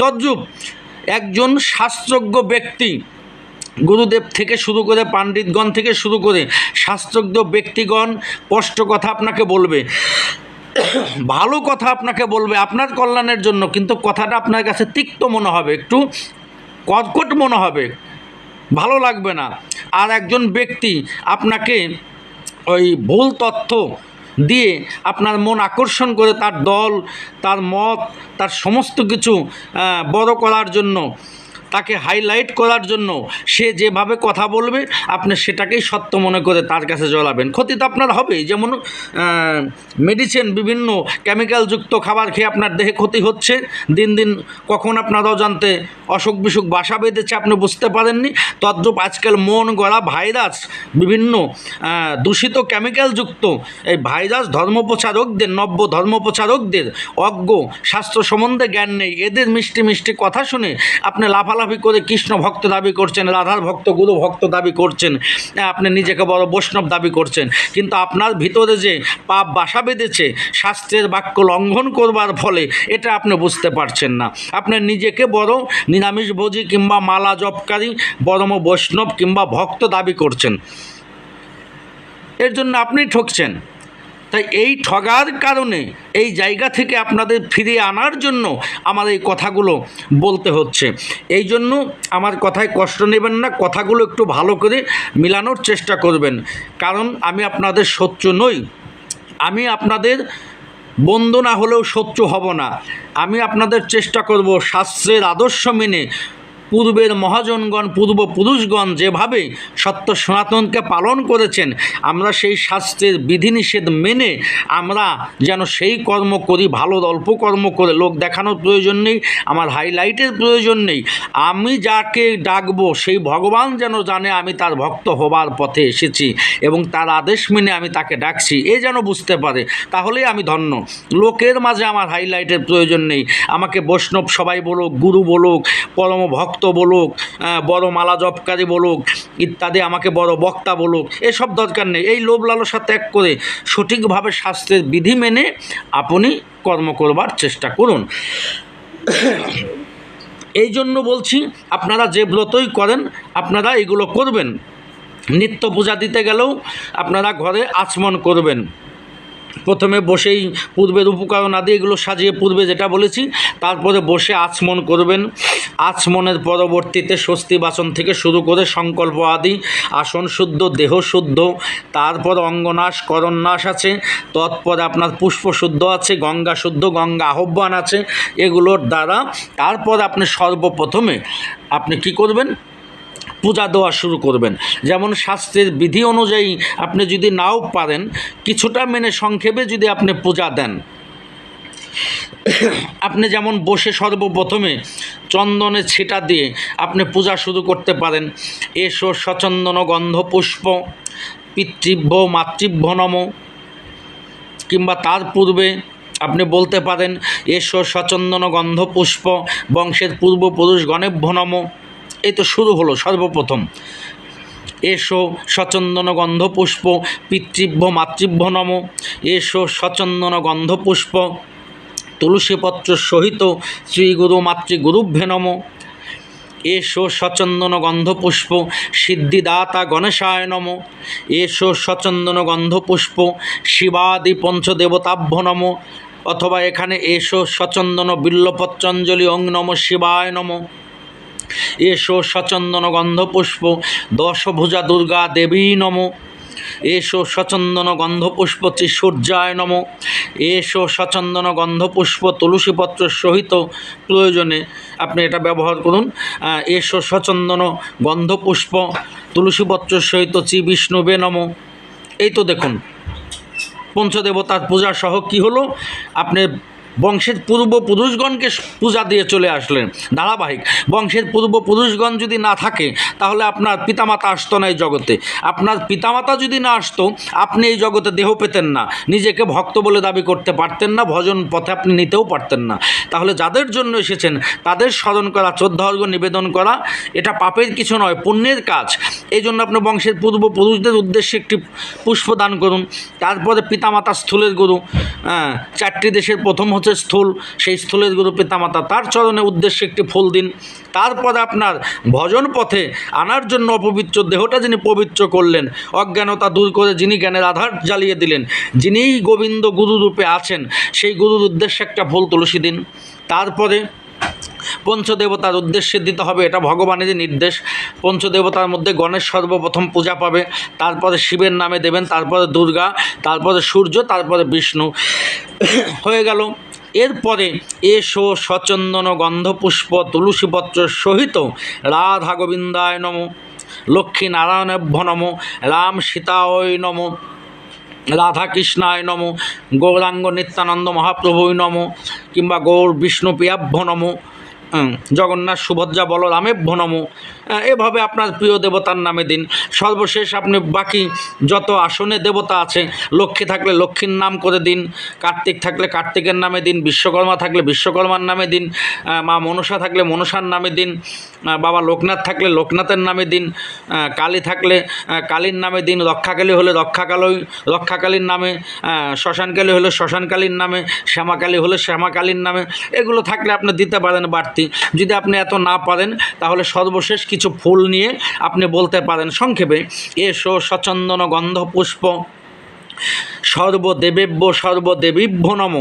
তদ্রূপ একজন শাস্ত্রজ্ঞ ব্যক্তি, গুরুদেব থেকে শুরু করে পাণ্ডিতগণ থেকে শুরু করে শাস্ত্রজ্ঞ ব্যক্তিগণ, স্পষ্ট কথা আপনাকে বলবে, ভালো কথা আপনাকে বলবে, আপনার কল্যাণের জন্য, কিন্তু কথাটা আপনার কাছে তিক্ত মনে হবে, একটু কর্কট মনে হবে, ভালো লাগবে না। আর একজন ব্যক্তি আপনাকে ওই ভুল তথ্য দিয়ে আপনার মন আকর্ষণ করে তার দল, তার মত, তার সমস্ত কিছু বড় করার জন্য তাকে হাইলাইট করার জন্য সে যেভাবে কথা বলবে, আপনি সেটাকেই সত্য মনে করে তার কাছে জ্বলাবেন ক্ষতি তো আপনার হবেই। যেমন মেডিসিন বিভিন্ন কেমিক্যালযুক্ত খাবার খেয়ে আপনার দেহে ক্ষতি হচ্ছে। দিন দিন কখন আপনার অজান্তে অসুখ বিসুখ বাসা বেঁধেছে, আপনি বুঝতে পারেননি। তদ্রূপ আজকাল মন গড়া ভাইরাস বিভিন্ন দূষিত কেমিক্যালযুক্ত এই ভাইরাস ধর্মপ্রচারকদের, নব্য ধর্মপ্রচারকদের অজ্ঞ, স্বাস্থ্য সম্বন্ধে জ্ঞান নেই। এদের মিষ্টি মিষ্টি কথা শুনে আপনি লাফালাফি করে কৃষ্ণ ভক্ত দাবি করছেন রাধার ভক্ত গুরু ভক্ত দাবি করছেন আহ, আপনি নিজেকে বড় বৈষ্ণব দাবি করছেন। কিন্তু আপনার ভিতরে যে পাপ বাসা বেঁধেছে শাস্ত্রের বাক্য লঙ্ঘন করবার ফলে এটা আপনি বুঝতে পারছেন না। আপনি নিজেকে বড় নিরামিষ নিরামিষভোজী কিংবা মালা জপকারী বরম বৈষ্ণব কিংবা ভক্ত দাবি করছেন। এর জন্য আপনি ঠকছেন। তাই এই ঠগার কারণে এই জায়গা থেকে আপনাদের ফিরিয়ে আনার জন্য আমার এই কথাগুলো বলতে হচ্ছে। এই জন্য আমার কথায় কষ্ট নেবেন না, কথাগুলো একটু ভালো করে মিলানোর চেষ্টা করবেন। কারণ আমি আপনাদের শত্রু নই। আমি আপনাদের বন্ধু না হলেও শত্রু হব না। আমি আপনাদের চেষ্টা করব শাস্ত্রের আদর্শ মেনে পূর্বের মহাজনগণ পূর্বপুরুষগণ যেভাবে সত্য সনাতনকে পালন করেছেন, আমরা সেই শাস্ত্রের বিধিনিষেধ মেনে আমরা যেন সেই কর্ম করি, ভালো অল্প কর্ম করে, লোক দেখানোর প্রয়োজন নেই, আমার হাইলাইটের প্রয়োজন নেই, আমি যাকে ডাকবো, সেই ভগবান যেন জানে আমি তার ভক্ত হবার পথে এসেছি এবং তার আদেশ মেনে আমি তাকে ডাকছি, এ যেন বুঝতে পারে, তাহলেই আমি ধন্য। লোকের মাঝে আমার হাইলাইটের প্রয়োজন নেই, আমাকে বৈষ্ণব সবাই বলুক, গুরু বলুক পরম ভক্ত বলুক বড় মালা জপকারী বলুক, ইত্যাদি আমাকে বড় বক্তা বলুক, এসব দরকার নেই। এই লোভ লালসা ত্যাগ করে সঠিকভাবে শাস্ত্রের বিধি মেনে আপনি কর্ম করবার চেষ্টা করুন। এই জন্য বলছি, আপনারা যে ব্রতই করেন, আপনারা এগুলো করবেন। নিত্য পূজা দিতে গেলেও আপনারা ঘরে আচমন করবেন। প্রথমে বসেই পূর্বের উপকরণ আদি এগুলো সাজিয়ে পূর্বে যেটা বলেছি, তারপরে বসে আচমন করবেন। আচমনের পরবর্তীতে স্বস্তি বাসন থেকে শুরু করে সংকল্প আদি, আসন শুদ্ধ, দেহ শুদ্ধ, তারপর অঙ্গনাশ করন্যাস আছে, তৎপরে আপনার পুষ্প শুদ্ধ আছে, গঙ্গা শুদ্ধ, গঙ্গা আহ্বান আছে, এগুলোর দ্বারা। তারপর আপনি সর্বপ্রথমে আপনি কি করবেন? পূজা দেওয়া শুরু করবেন। যেমন শাস্ত্রের বিধি অনুযায়ী আপনি যদি নাও পারেন, কিছুটা মেনে সংক্ষেপে যদি আপনি পূজা দেন। আপনি যেমন বসে সর্বপ্রথমে চন্দনের ছিটা দিয়ে আপনি পূজা শুরু করতে পারেন। এসো সচন্দন গন্ধ পুষ্প পিতৃভ্য মাতৃভ্য নম। কিংবা তার পূর্বে আপনি বলতে পারেন, এসো সচন্দন গন্ধ পুষ্প, বংশের পূর্বপুরুষ গণেভ্য নম। এই তো শুরু হলো সর্বপ্রথম। এসো সচন্দন গন্ধ পুষ্প পিতৃভ্য মাতৃভ্য নম। এসো সচন্দন গন্ধ পুষ্প তুলসীপত্র সহিত শ্রীগুরু মাতৃগুরুভ্যে নম। এসো সচন্দন গন্ধপুষ্প সিদ্ধিদাতা গণেশায় নম। এসো সচন্দন গন্ধপুষ্প শিবাদি পঞ্চদেবতাভ্য নম। অথবা এখানে এসো সচন্দন বিল্লপত্রঞ্জলি ওং নম শিবায় নম। এসো সচন্দন গন্ধপুষ্প দশভুজা দুর্গা দেবী নম। এসো সচন্দন গন্ধপুষ্প সূর্যায় নম। এসো সচন্দন গন্ধপুষ্প তুলসীপত্র সহিত প্রয়োজনে আপনি এটা ব্যবহার করুন। এসো সচন্দন গন্ধপুষ্প তুলসীপত্র সহিত চি বিষ্ণুবে নম। এই তো দেখুন, পঞ্চদেবতার পূজা সহ কি হলো? আপনি বংশের পূর্বপুরুষগণকে পূজা দিয়ে চলে আসলেন। ধারাবাহিক বংশের পূর্বপুরুষগণ যদি না থাকে তাহলে আপনার পিতামাতা আসতো না এই জগতে। আপনার পিতামাতা যদি না আসতো আপনি এই জগতে দেহ পেতেন না। নিজেকে ভক্ত বলে দাবি করতে পারতেন না ভজন পথে আপনি নিতেও পারতেন না। তাহলে যাদের জন্য এসেছেন তাদের স্মরণ করা শ্রদ্ধার্ঘ্য নিবেদন করা এটা পাপের কিছু নয় পুণ্যের কাজ। এই জন্য আপনি বংশের পূর্বপুরুষদের উদ্দেশ্যে একটি পুষ্প দান করুন। তারপরে পিতামাতা স্থূলের গুরু হ্যাঁ, চারটি দেশের প্রথম হচ্ছে স্থূল। সেই স্থূলের গুরু পিতামাতা তার চরণে উদ্দেশ্যে একটি ফুল দিন। তারপরে আপনার ভজন পথে আনার জন্য অপবিত্র দেহটা যিনি পবিত্র করলেন, অজ্ঞানতা দূর করে যিনি জ্ঞানের আধার জ্বালিয়ে দিলেন, যিনিই গোবিন্দ গুরুরূপে আছেন, সেই গুরুর উদ্দেশ্যে একটা ফুল তুলসী দিন। তারপরে পঞ্চদেবতার উদ্দেশ্যে দিতে হবে, এটা ভগবানেরই নির্দেশ। পঞ্চদেবতার মধ্যে গণেশ সর্বপ্রথম পূজা পাবে। তারপরে শিবের নামে দেবেন তারপরে দুর্গা তারপরে সূর্য তারপরে বিষ্ণু। হয়ে গেল। এরপরে এসো সচন্দন গন্ধপুষ্প তুলসীপত্র সহিত রাধা গোবিন্দায় নম লক্ষ্মী নারায়ণভ্য নম রাম সীতায় নম, রাধাকৃষ্ণায় নম, গৌরাঙ্গ নিত্যানন্দ মহাপ্রভুই নম, কিংবা গৌর বিষ্ণু নম জগন্নাথ সুভদ্রা বলরামেভ্য নম এভাবে আপনার প্রিয় দেবতার নামে দিন। সর্বশেষ আপনি বাকি যত আসনে দেবতা আছে, লক্ষ্মী থাকলে লক্ষ্মীর নাম করে দিন, কার্তিক থাকলে কার্তিকের নামে দিন, বিশ্বকর্মা থাকলে বিশ্বকর্মার নামে দিন মা মনসা থাকলে মনসার নামে দিন বাবা লোকনাথ থাকলে লোকনাথের নামে দিন কালী থাকলে কালীর নামে দিন, রক্ষাকালী হলে রক্ষাকালী রক্ষাকালীর নামে শ্মশানকালী হলে শ্মশানকালীর নামে, শ্যামাকালী হলে শ্যামাকালীর নামে, এগুলো থাকলে আপনি দিতে পারেন বাড়তি। যদি আপনি এত না পারেন, তাহলে সর্বশেষ কিছু ফুল নিয়ে আপনি বলতে পারেন, সংক্ষেপে, এসো সচন্দন গন্ধ পুষ্প সর্বদেবেব্য সর্বদেবীভ্য নম,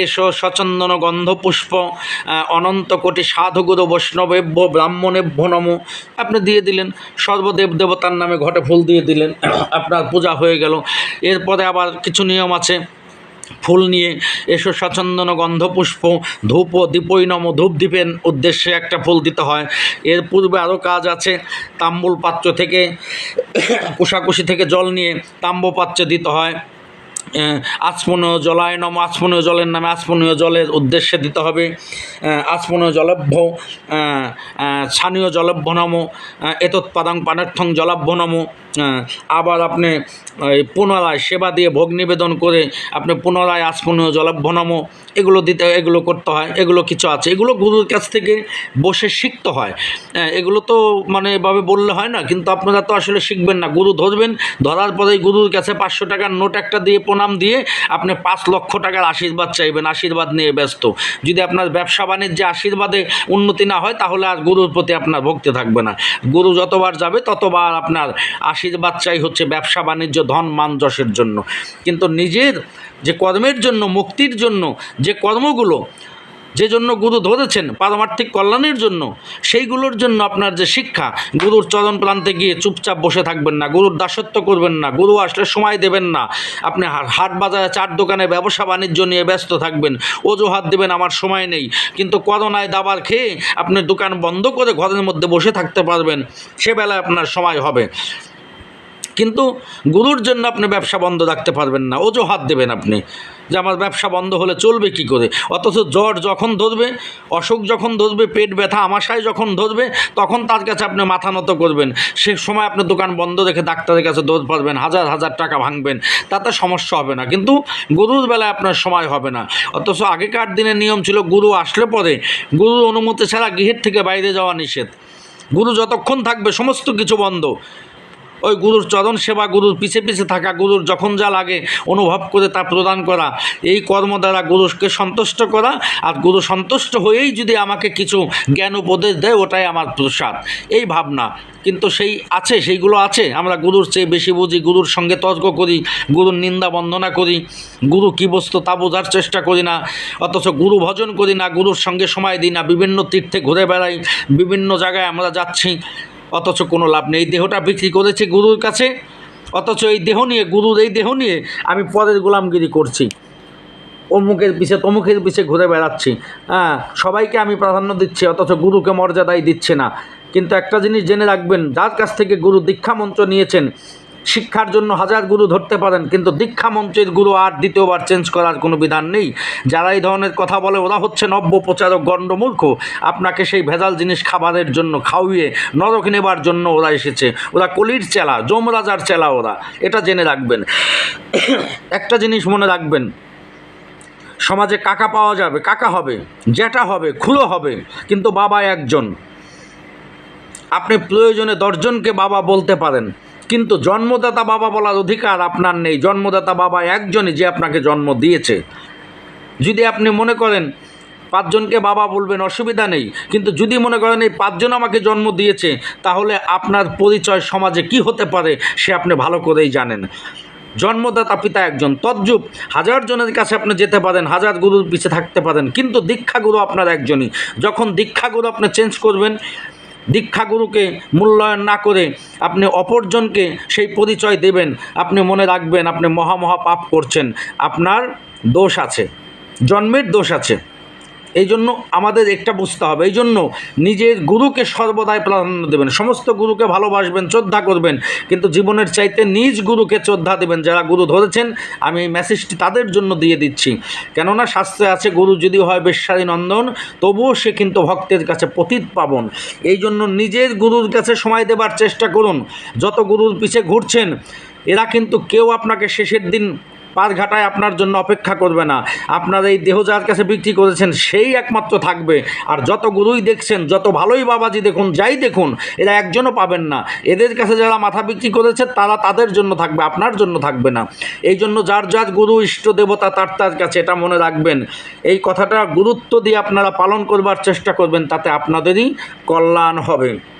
এসো সচন্দন গন্ধপুষ্প অনন্ত কোটি সাধুগুরু বৈষ্ণবেভ্য ব্রাহ্মণেভ্য নম। আপনি দিয়ে দিলেন, সর্বদেব দেবতার নামে ঘটে ফুল দিয়ে দিলেন, আপনার পূজা হয়ে গেল। এরপরে আবার কিছু নিয়ম আছে। ফুল নিয়ে এসো সচন্দন গন্ধপুষ্প ধূপ ও দীপই নম ধূপ দ্বীপের উদ্দেশ্যে একটা ফুল দিতে হয়। এর পূর্বে আরও কাজ আছে তাম্বুল পাত্র থেকে কুশাকুশি থেকে জল নিয়ে তাম্ব পাত্রে দিতে হয়। আহ, আচমনীয় জলায় নম আচমনীয় জলের নামে আচমনীয় জলের উদ্দেশ্যে দিতে হবে। আহ, জলভ্য স্থানীয় জলভ্য নম এতৎপাদাং পানার্থং জলাভ্য নম। আবার আপনি পুনরায় সেবা দিয়ে ভোগ নিবেদন করে আপনি পুনরায় আচমনীয় জলাভ্য নম এগুলো দিতে এগুলো করতে হয় এগুলো কিছু আছে। এগুলো গুরুর কাছ থেকে বসে শিখতে হ্যাঁ, এগুলো তো মানে এভাবে বললে হয় না কিন্তু আপনারা তো আসলে শিখবেন না। গুরু ধরবেন ধরার পরেই গুরুর কাছে পাঁচশো টাকার নোট একটা দিয়ে প্রণাম দিয়ে আপনি পাঁচ লক্ষ টাকার আশীর্বাদ চাইবেন আশীর্বাদ নিয়ে ব্যস্ত। যদি আপনার ব্যবসা বাণিজ্যে আশীর্বাদে উন্নতি না হয় তাহলে আর গুরুর প্রতি আপনার ভক্তি থাকবে না। গুরু যতবার যাবে ততবার আপনার আশীর্বাদ চাই হচ্ছে ব্যবসা বাণিজ্য, ধন মান যশের জন্য। কিন্তু নিজের যে কর্মের জন্য, মুক্তির জন্য যে কর্মগুলো, যে জন্য গুরু ধরেছেন পারমার্থিক কল্যাণের জন্য, সেইগুলোর জন্য আপনার যে শিক্ষা, গুরুর চরণ প্রান্তে গিয়ে চুপচাপ বসে থাকবেন না, গুরুর দাসত্ব করবেন না, গুরু আসলে সময় দেবেন না, আপনি হাট বাজারে চার দোকানে ব্যবসা বাণিজ্য নিয়ে ব্যস্ত থাকবেন, অজুহাত দেবেন আমার সময় নেই, কিন্তু করোনায় দাবার খেয়ে আপনি দোকান বন্ধ করে ঘরের মধ্যে বসে থাকতে পারবেন, সে বেলায় আপনার সময় হবে। কিন্তু গুরুর জন্য আপনি ব্যবসা বন্ধ রাখতে পারবেন না, অজুহাত দেবেন আপনি। যে আমার ব্যবসা বন্ধ হলে চলবে কি করে? অথচ জ্বর যখন ধরবে, অসুখ যখন ধরবে, পেট ব্যথা, আমাশায় যখন ধরবে, তখন তার কাছে আপনি মাথা নত করবেন। সে সময় আপনি দোকান বন্ধ রেখে ডাক্তারের কাছে দৌড় পারবেন হাজার হাজার টাকা ভাঙবেন, তাতে সমস্যা হবে না। কিন্তু গুরুর বেলায় আপনার সময় হবে না। অথচ আগেকার দিনের নিয়ম ছিল, গুরু আসলে পরে, গুরুর অনুমতি ছাড়া গৃহের থেকে বাইরে যাওয়া নিষেধ। গুরু যতক্ষণ থাকবে, সমস্ত কিছু বন্ধ। ওই গুরুর চরণ সেবা, গুরুর পিছে পিছে থাকা, গুরুর যখন যা লাগে অনুভব করে তা প্রদান করা, এই কর্ম দ্বারা গুরুকে সন্তুষ্ট করা আর গুরু সন্তুষ্ট হয়েই যদি আমাকে কিছু জ্ঞান উপদেশ দেয়, ওটাই আমার প্রসাদ। এই ভাবনা। কিন্তু সেই আছে, সেইগুলো আছে। আমরা গুরুর চেয়ে বেশি বুঝি, গুরুর সঙ্গে তর্ক করি, গুরুর নিন্দা বন্দনা করি, গুরু কী বস্তু তা বোঝার চেষ্টা করি না, অথচ গুরু ভজন করি না, গুরুর সঙ্গে সময় দিই না, বিভিন্ন তীর্থে ঘুরে বেড়াই, বিভিন্ন জায়গায় আমরা যাচ্ছি অথচ কোনো লাভ নেই। এই দেহটা বিক্রি করেছে গুরুর কাছে। অথচ এই দেহ নিয়ে, গুরুর এই দেহ নিয়ে আমি পরের গোলামগিরি করছি। অমুকের পিছে, তমুকের পিছে ঘুরে বেড়াচ্ছি। হ্যাঁ সবাইকে আমি প্রাধান্য দিচ্ছি, অথচ গুরুকে মর্যাদাই দিচ্ছে না। কিন্তু একটা জিনিস জেনে রাখবেন, যার কাছ থেকে গুরু দীক্ষা মন্ত্র নিয়েছেন শিক্ষার জন্য হাজার গুরু ধরতে পারেন, কিন্তু দীক্ষা মঞ্চের গুরু আর দ্বিতীয়বার চেঞ্জ করার কোনো বিধান নেই। যারা এই ধরনের কথা বলে, ওরা হচ্ছে নব্য প্রচারক গণ্ডমূর্খ। আপনাকে সেই ভেজাল জিনিস খাবারের জন্য খাওয়িয়ে, নরক নেবার জন্য ওরা এসেছে। ওরা কলির চেলা, যমরাজার চেলা ওরা। এটা জেনে রাখবেন। একটা জিনিস মনে রাখবেন। সমাজে কাকা পাওয়া যাবে, কাকা হবে, জ্যাঠা হবে, খুলো হবে, কিন্তু বাবা একজন। আপনি প্রয়োজনে দশজনকে বাবা বলতে পারেন। কিন্তু জন্মদাতা বাবা বলার অধিকার আপনার নেই। জন্মদাতা বাবা একজনই যে আপনাকে জন্ম দিয়েছে। যদি আপনি মনে করেন পাঁচজনকে বাবা বলবেন, অসুবিধা নেই। কিন্তু যদি মনে করেন এই পাঁচজন আমাকে জন্ম দিয়েছে, তাহলে আপনার পরিচয় সমাজে কি হতে পারে, সে আপনি ভালো করেই জানেন। জন্মদাতা পিতা একজন। তজ্জুব হাজার জনের কাছে আপনি যেতে পারেন, হাজার গুরুর পিছে থাকতে পারেন, কিন্তু দীক্ষাগুরু আপনার একজনই। যখন দীক্ষাগুরু আপনি চেঞ্জ করবেন দীক্ষাগুরুকে মূল্যায়ন না করে আপনি অপরজনকে সেই পরিচয় দেবেন, আপনি মনে রাখবেন আপনি মহা মহা পাপ করছেন। আপনার দোষ আছে, জন্মের দোষ আছে। এই জন্য আমাদের একটা বুঝতে হবে। এই জন্য নিজের গুরুকে সর্বদাই প্রাধান্য দেবেন। সমস্ত গুরুকে ভালোবাসবেন, শ্রদ্ধা করবেন, কিন্তু জীবনের চাইতে নিজ গুরুকে শ্রদ্ধা দেবেন। যারা গুরু ধরেছেন, আমি এই মেসেজটি তাদের জন্য দিয়ে দিচ্ছি। কেননা শাস্ত্রে আছে, গুরু যদি হয় বেশ্বারী নন্দন, তবুও সে কিন্তু ভক্তের কাছে পতিত পাবন। এই জন্য নিজের গুরুর কাছে সময় দেবার চেষ্টা করুন। যত গুরুর পিছে ঘুরছেন, এরা কিন্তু কেউ আপনাকে শেষের দিন পাঁচ ঘাটায় আপনার জন্য অপেক্ষা করবে না। আপনার এই দেহ যার কাছে বিক্রি করেছেন, সেই একমাত্র থাকবে। আর যত গুরুই দেখছেন, যত ভালোই বাবাজি দেখুন, যাই দেখুন, এরা একজনও পাবেন না। এদের কাছে যারা মাথা বিক্রি করেছে, তারা তাদের জন্য থাকবে, আপনার জন্য থাকবে না। এই জন্য যার যার গুরু, ইষ্ট দেবতা, তার তার কাছে এটা মনে রাখবেন। এই কথাটা গুরুত্ব দিয়ে আপনারা পালন করবার চেষ্টা করবেন, তাতে আপনাদেরই কল্যাণ হবে।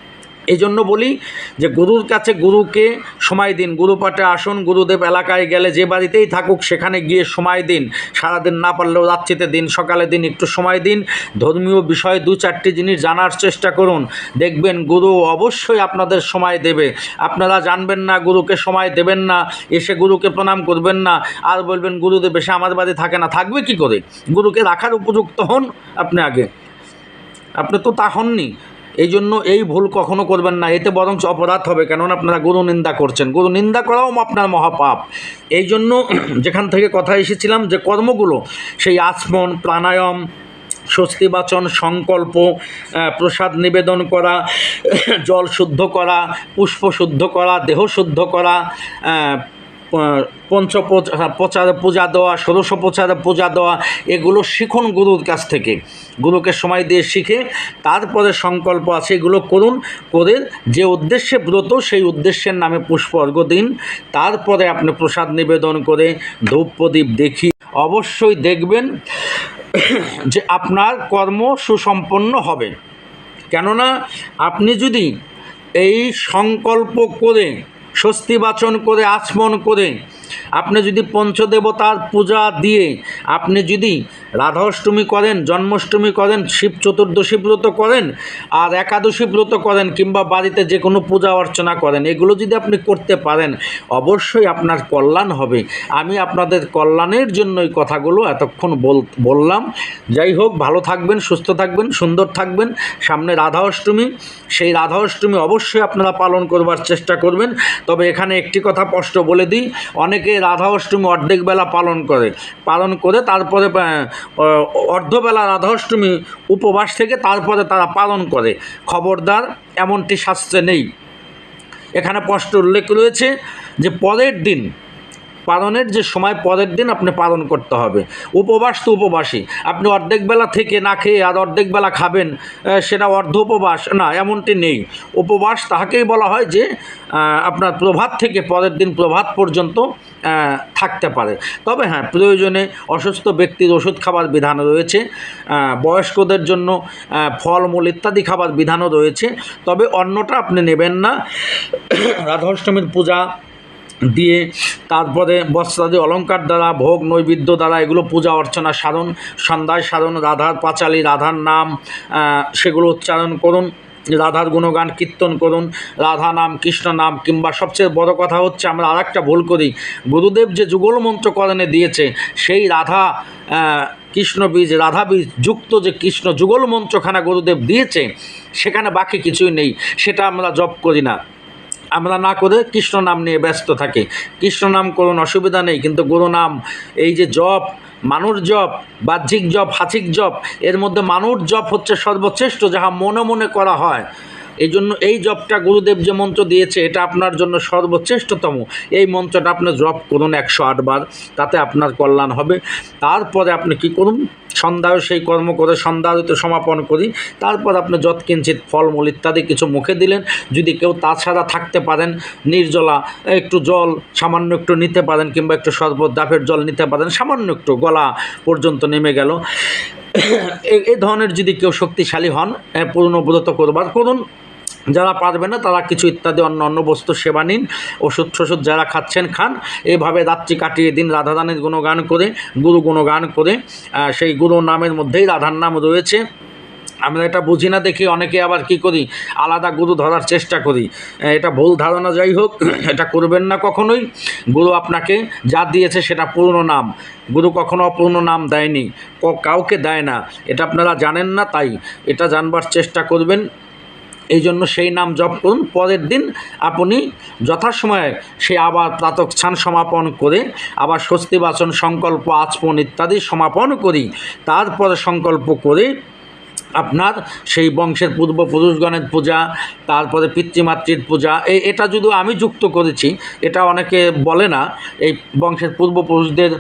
এই জন্য বলি যে গুরুর কাছে গুরুকে সময় দিন গুরুপাঠে আসুন, গুরুদেব এলাকায় গেলে যে বাড়িতেই থাকুক সেখানে গিয়ে সময় দিন। সারাদিন না পারলেও রাত্রিতে দিন, সকালে দিন একটু সময় দিন। ধর্মীয় বিষয়ে দু চারটি জিনিস জানার চেষ্টা করুন। দেখবেন গুরু অবশ্যই আপনাদের সময় দেবে। আপনারা জানবেন না গুরুকে সময় দেবেন না, এসে গুরুকে প্রণাম করবেন না, আর বলবেন, গুরুদেব এসে আমার বাড়ি থাকে না, থাকবে কি করে? গুরুকে রাখার উপযুক্ত হন আপনি আগে। আপনি তো তা হননি। এই জন্য এই ভুল কখনো করবেন না, এতে বরং অপরাধ হবে, কেননা আপনারা গুরু নিন্দা করছেন। গুরু নিন্দা করাও আপনার মহাপাপ। এই জন্য যেখান থেকে কথা এসেছিলাম যে কর্মগুলো, সেই আসমন প্রাণায়াম, স্বস্তিবাচন, সংকল্প প্রসাদ নিবেদন করা, জল শুদ্ধ করা, পুষ্প শুদ্ধ করা, দেহ শুদ্ধ করা পঞ্চ প্রচার পূজা দেওয়া ষোড়শ প্রচারে পূজা দেওয়া, এগুলো শিখুন গুরুর কাছ থেকে। গুরুকে সময় দিয়ে শিখে তারপরে সংকল্প আছে, এগুলো করুন। করে যে উদ্দেশ্যে ব্রত, সেই উদ্দেশ্যের নামে পুষ্প অর্ঘ্য দিন। তারপরে আপনি প্রসাদ নিবেদন করে ধূপ প্রদীপ দেখি। অবশ্যই দেখবেন যে আপনার কর্ম সুসম্পন্ন হবে। কেননা আপনি যদি এই সংকল্প করে স্বস্তিবাচন করে আচমন করে আপনি যদি পঞ্চদেবতার পূজা দিয়ে আপনি যদি রাধা অষ্টমী করেন, জন্মাষ্টমী করেন, শিব চতুর্দশী ব্রত করেন আর একাদশী ব্রত করেন কিংবা বাড়িতে যে কোনো পূজা অর্চনা করেন, এগুলো যদি আপনি করতে পারেন, অবশ্যই আপনার কল্যাণ হবে। আমি আপনাদের কল্যাণের জন্য কথাগুলো এতক্ষণ বল, বললাম। যাই হোক, ভালো থাকবেন, সুস্থ থাকবেন, সুন্দর থাকবেন। সামনে রাধা অষ্টমী সেই রাধা অষ্টমী অবশ্যই আপনারা পালন করবার চেষ্টা করবেন। তবে এখানে একটি কথা স্পষ্ট বলে দিই, অনেকে রাধা অষ্টমী অর্ধেক বেলা পালন করে। পালন করে তারপরে অর্ধবেলা রাধা অষ্টমী উপবাস থেকে তারপরে তারা পালন করে। খবরদার এমনটি শাস্ত্রে নেই। এখানে স্পষ্ট উল্লেখ রয়েছে যে পরের দিন পালনের যে সময়, পরের দিন আপনি পালন করতে হবে। উপবাস তো উপবাসী আপনি অর্ধেক বেলা থেকে না খেয়ে আর অর্ধেক বেলা খাবেন সেটা অর্ধ উপবাস না, এমনটি নেই। উপবাস তাহাকেই বলা হয় যে আপনার প্রভাত থেকে পরের দিন প্রভাত পর্যন্ত থাকতে পারে। তবে হ্যাঁ প্রয়োজনে অসুস্থ ব্যক্তির ওষুধ খাবার বিধান রয়েছে বয়স্কদের জন্য ফলমূল ইত্যাদি খাবার বিধানও রয়েছে। তবে অন্যটা আপনি নেবেন না। রাধাষ্টমীর পূজা দিয়ে তারপরে বস্ত্রাদি অলঙ্কার দ্বারা, ভোগ, নৈবেদ্য দ্বারা এগুলো পূজা, অর্চনা, সাধন, সন্ধ্যায় সাধন, রাধার পাঁচালী, রাধার নাম সেগুলো উচ্চারণ করুন, রাধার গুণগান কীর্তন করুন, রাধা নাম, কৃষ্ণ নাম, কিংবা সবচেয়ে বড় কথা হচ্ছে আমরা আর একটা ভুল করি। গুরুদেব যে যুগল মন্ত্র করণে দিয়েছে, সেই রাধা কৃষ্ণ বীজ, রাধা বীজ যুক্ত যে কৃষ্ণ যুগল মন্ত্রখানা গুরুদেব দিয়েছে, সেখানে বাকি কিছুই নেই, সেটা আমরা জপ করি না। আমরা না করে কৃষ্ণ নাম নিয়ে ব্যস্ত থাকি। কৃষ্ণ নাম করুন, অসুবিধা নেই, কিন্তু গুরু নাম, এই যে জপ, মানুষ জপ, বাহ্যিক জপ, হাসিক জপ, এর মধ্যে মানুষ জপ হচ্ছে সর্বশ্রেষ্ঠ, যাহা মনে মনে করা হয়। এই জন্য এই জপটা গুরুদেব যে মন্ত্র দিয়েছে এটা আপনার জন্য সর্বশ্রেষ্ঠতম। এই মন্ত্রটা আপনি জপ করুন একশো আটবার তাতে আপনার কল্যাণ হবে। তারপরে আপনি কি করুন? সন্ধ্যায় সেই কর্ম করে সন্ধ্যাতে সমাপন করি। তারপর আপনি যৎকিঞ্চিত ফলমূল ইত্যাদি কিছু মুখে দিলেন যদি কেউ তাছাড়া থাকতে পারেন নির্জলা একটু জল সামান্য একটু নিতে পারেন কিংবা একটু শরবত ডাবের জল নিতে পারেন সামান্য একটু গলা পর্যন্ত নেমে গেল। এ- ধরনের যদি কেউ শক্তিশালী হন আহ, পূর্ণ ব্রত করবার করুন। যারা পারবে না, তারা কিছু ইত্যাদি অন্য অন্য বস্তু সেবা নিন, ওষুধ টষুধ যারা খাচ্ছেন খান। এভাবে রাত্রি কাটিয়ে দিন রাধারানের গুণগান করে, গুরু গুণগান করে। সেই গুরু নামের মধ্যেই রাধার নাম রয়েছে। আমরা এটা বুঝি না, দেখি অনেকে আবার কি করি, আলাদা গুরু ধরার চেষ্টা করি। এটা ভুল ধারণা যাই হোক, এটা করবেন না কখনোই। গুরু আপনাকে যা দিয়েছে সেটা পূর্ণ নাম। গুরু কখনো অপূর্ণ নাম দেয়নি কাউকে দেয় না। এটা আপনারা জানেন না, তাই এটা জানবার চেষ্টা করবেন। এই জন্য সেই নাম জপ করুন। পরের দিন আপনি যথাসময়ে সে আবার প্রাতক স্থান সমাপন করে, আবার স্বস্তিবাচন সংকল্প, আচমন ইত্যাদি সমাপন করি। তারপরে সংকল্প করে আপনার সেই বংশের পূর্বপুরুষগণের পূজা, তারপরে পিতৃমাতৃর পূজা এই এটা যদিও আমি যুক্ত করেছি, এটা অনেকে বলে না, এই বংশের পূর্বপুরুষদের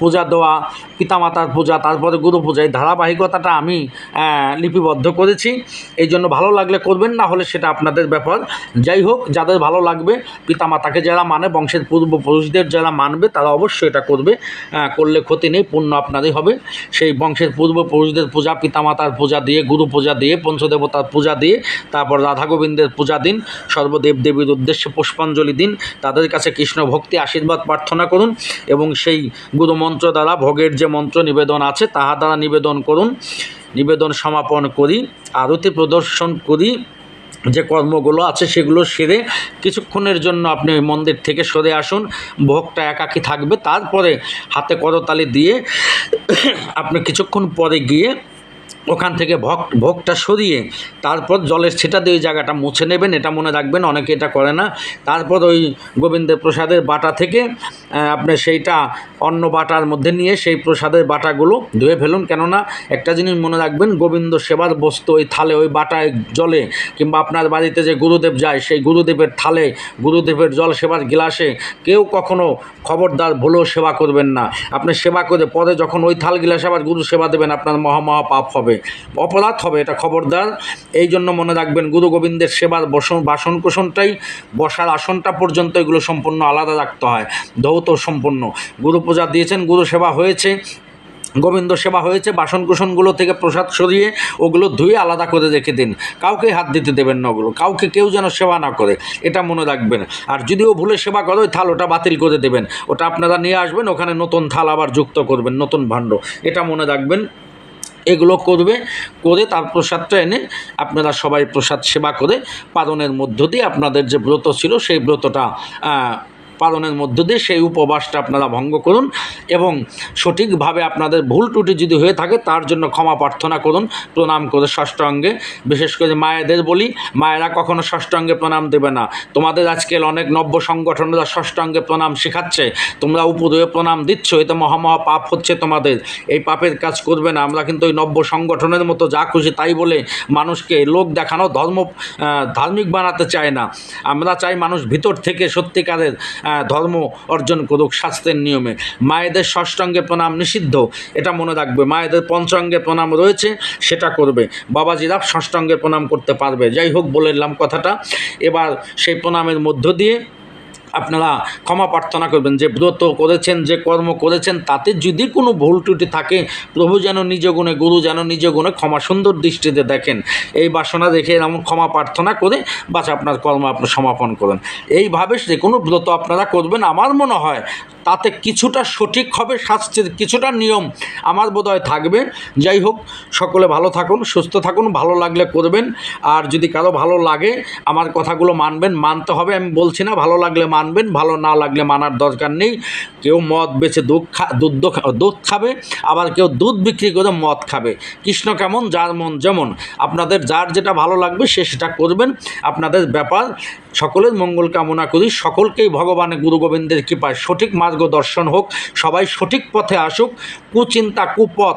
পূজা দেওয়া, পিতামাতার পূজা, তারপরে গুরু পূজা, এই ধারাবাহিকতাটা আমি লিপিবদ্ধ করেছি। এই জন্য ভালো লাগলে করবেন, না হলে সেটা আপনাদের ব্যাপার। যাই হোক, যাদের ভালো লাগবে, পিতামাতাকে যারা মানে বংশের পূর্বপুরুষদের যারা মানবে, তারা অবশ্যই এটা করবে। করলে ক্ষতি নেই, পুণ্য আপনারই হবে। সেই বংশের পূর্বপুরুষদের পূজা, পিতামাতার পূজা দিয়ে, গুরু পূজা দিয়ে, পঞ্চদেবতার পূজা দিয়ে, তারপর রাধা গোবিন্দের পূজা দিন, সর্বদেব দেবীর উদ্দেশ্যে পুষ্পাঞ্জলি দিন। তাদের কাছে কৃষ্ণ ভক্তি আশীর্বাদ প্রার্থনা করুন এবং সেই গুরু মন্ত্র দ্বারা ভোগের যে মন্ত্র নিবেদন আছে, তাহা দ্বারা নিবেদন করুন। নিবেদন সমাপন করি, আরতি প্রদর্শন করি, যে কর্মগুলো আছে সেগুলো সেরে কিছুক্ষণের জন্য আপনি মন্দির থেকে সরে আসুন, ভোগটা একাকি থাকবে। তারপরে হাতে করতালি দিয়ে আপনি কিছুক্ষণ পরে গিয়ে ওখান থেকে ভোগ ভোগটা সরিয়ে তারপর জলের ছিটা দিয়ে ওই জায়গাটা মুছে নেবেন, এটা মনে রাখবেন, অনেকে এটা করে না। তারপর ওই গোবিন্দের প্রসাদের বাটা থেকে আপনি সেইটা অন্য বাটার মধ্যে নিয়ে সেই প্রসাদের বাটাগুলো ধুয়ে ফেলুন। কেননা একটা জিনিস মনে রাখবেন, গোবিন্দ সেবার বস্তু ওই থালে, ওই বাটায় জলে, কিংবা আপনার বাড়িতে যে গুরুদেব যায়, সেই গুরুদেবের থালে, গুরুদেবের জল সেবার গ্লাসে কেউ কখনো খবরদার ভুলেও সেবা করবেন না। আপনি সেবা করে পরে যখন ওই থাল গ্লাসে আবার গুরু সেবা দেবেন, আপনার মহা মহা পাপ হবে। অপরাধ হবে, এটা খবরদার। এই জন্য মনে রাখবেন, গুরু গোবিন্দের সেবার বসন, বাসন কোসনটাই বসার আসনটা পর্যন্ত এগুলো সম্পূর্ণ আলাদা রাখতে হয়, ধৌত সম্পূর্ণ। গুরু পূজা দিয়েছেন, গুরু সেবা হয়েছে, গোবিন্দ সেবা হয়েছে বাসনকুসনগুলো থেকে প্রসাদ সরিয়ে ওগুলো ধুয়ে আলাদা করে রেখে দিন। কাউকে হাত দিতে দেবেন না ওগুলো, কাউকে কেউ যেন সেবা না করে, এটা মনে রাখবেন। আর যদিও ভুলে সেবা করে, ওই থাল ওটা বাতিল করে দেবেন। ওটা আপনারা নিয়ে আসবেন, ওখানে নতুন থাল আবার যুক্ত করবেন, নতুন ভাণ্ড, এটা মনে রাখবেন। এগুলো করবে, করে তার প্রসাদটা এনে আপনারা সবাই প্রসাদ সেবা করে পালনের মধ্য দিয়ে আপনাদের যে ব্রত ছিল সেই ব্রতটা পালনের মধ্য দিয়ে সেই উপবাসটা আপনারা ভঙ্গ করুন এবং সঠিকভাবে আপনাদের ভুল ত্রুটি যদি হয়ে থাকে, তার জন্য ক্ষমা প্রার্থনা করুন, প্রণাম করে ষষ্ঠাঙ্গে বিশেষ করে মায়েদের বলি, মায়েরা কখনো ষষ্ঠাঙ্গে প্রণাম দেবে না। তোমাদের আজকাল অনেক নব্য সংগঠনরা ষষ্ঠাঙ্গে প্রণাম শেখাচ্ছে। তোমরা উপদয়ে প্রণাম দিচ্ছ, এতে মহামহা পাপ হচ্ছে তোমাদের। এই পাপের কাজ করবে না। আমরা কিন্তু ওই নব্য সংগঠনের মতো যা খুশি তাই বলে মানুষকে লোক দেখানো ধর্ম ধার্মিক বানাতে চায় না। আমরা চাই মানুষ ভিতর থেকে সত্যিকারের ধর্ম অর্জন করুক শাস্ত্রের নিয়মে। মায়েদের ষষ্ঠঙ্গে প্রণাম নিষিদ্ধ, এটা মনে রাখবে। মায়েদের পঞ্চঙ্গে প্রণাম রয়েছে, সেটা করবে। বাবাজিরা ষষ্ঠঙ্গে প্রণাম করতে পারবে। যাই হোক বলে কথাটা। এবার সেই প্রণামের মধ্য দিয়ে আপনারা ক্ষমা প্রার্থনা করবেন যে ব্রত করেছেন, যে কর্ম করেছেন, তাতে যদি কোনো ভুল ত্রুটি থাকে, প্রভু যেন নিজ গুণে, গুরু যেন নিজ গুণে ক্ষমা সুন্দর দৃষ্টিতে দেখেন। এই বাসনা দেখে এমন ক্ষমা প্রার্থনা করে বাস আপনার কর্ম আপনি সমাপন করেন। এইভাবে যে কোনো ব্রত আপনারা করবেন, আমার মনে হয় তাতে কিছুটা সঠিক হবে শাস্ত্রের কিছুটা নিয়ম আমার বোধহয় থাকবে। যাই হোক, সকলে ভালো থাকুন, সুস্থ থাকুন, ভালো লাগলে করবেন। আর যদি কারও ভালো লাগে, আমার কথাগুলো মানবেন, মানতে হবে, আমি বলছি না ভালো লাগলে মানবেন, ভালো না লাগলে মানার দরকার নেই। কেউ মদ বেছে দুধ খা, দুধ দুধ খাবে, আবার কেউ দুধ বিক্রি করে মদ খাবে। কৃষ্ণ কেমন, যার মন যেমন। আপনাদের যার যেটা ভালো লাগবে, সে সেটা করবেন। আপনাদের ব্যাপার, সকলের মঙ্গল কামনা করি। সকলকেই ভগবানের গুরু গোবিন্দের কৃপায় সঠিক মার্গদর্শন হোক, সবাই সঠিক পথে আসুক। কুচিন্তা, কুপথ,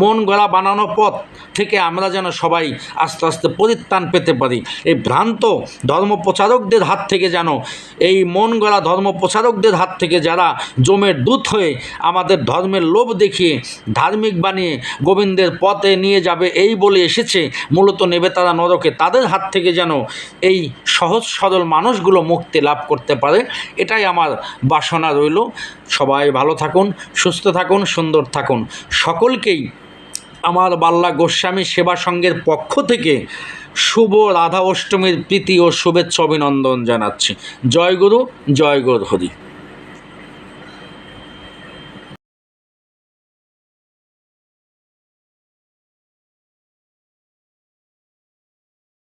মন গলা বানানো পথ থেকে আমরা যেন সবাই আস্তে আস্তে পরিত্রাণ পেতে পারি। এই ভ্রান্ত ধর্ম প্রচারকদের হাত থেকে যেন, এই মন গড়া ধর্ম প্রচারকদের হাত থেকে যারা জমের দূত হয়ে আমাদের ধর্মের লোভ দেখিয়ে ধার্মিক বানিয়ে গোবিন্দের পথে নিয়ে যাবে এই বলে এসেছে মূলত নেবে তারা নরকে, তাদের হাত থেকে যেন এই সহজ সরল মানুষগুলো মুক্তি লাভ করতে পারে। এটাই আমার বাসনা রইল। সবাই ভালো থাকুন, সুস্থ থাকুন, সুন্দর থাকুন। সকলকেই আমার বাল্লা গোস্বামী সেবা সংঘের পক্ষ থেকে শুভ রাধা অষ্টমীর প্রীতি ও শুভেচ্ছা অভিনন্দন জানাচ্ছি। জয় গুরু, জয় হরি।